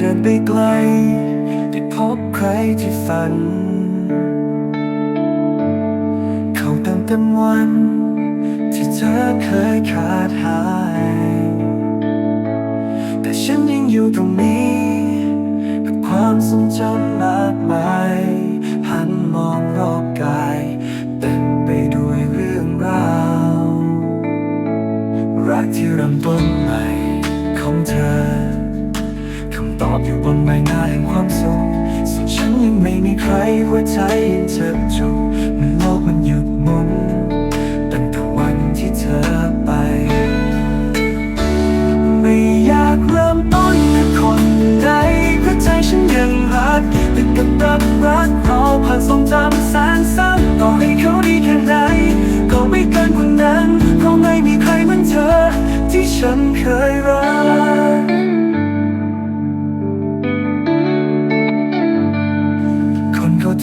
ดินไปไกลไปพบใครที่ฝัน เขาเติมเต็มวัน ที่เธอเคยขาดหาย แต่ฉันยังอยู่ตรงนี้กับความทรงจำมากมายหันมองรอบกายเต็มไปด้วยเรื่องราวรักที่เริ่มต้นใหม่ของเธอ อบอยู่บนใบหน้าแห่งความสุขส่วนฉันยังไม่มีใครหัวใจยังเจ็บจุกมื่อโลกมันหยุดหมุนตั้งแต่วันที่เธอไป ไม่อยากเริ่มต้นกับคนใดเพราะใจฉันยังรักติดกับรักรักเราผ่านทรงจำแสนสั้นต่อให้เขาดีแค่ไหนก็ไม่เกินกว่านั้นเพราะไม่มีใครเหมือนเธอ ที่ฉันเคยรัก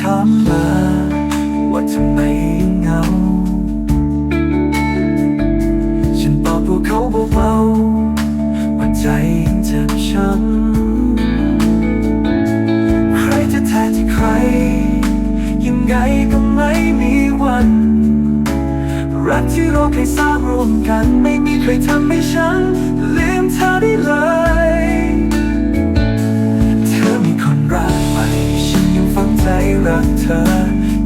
าถามมา ว่าทำไมยังเหงา ฉันตอบพวกเขาเบาๆว่าใจยังเจ็บช้ำใครจะแทนที่ใคร ยังไงก็ไม่มีวัน รักที่เราเคยสร้างร่วมกัน ไม่มีใครทำให้ฉัน รักเธอ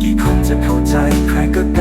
กี่คนจะเข้าใจใครก็ได้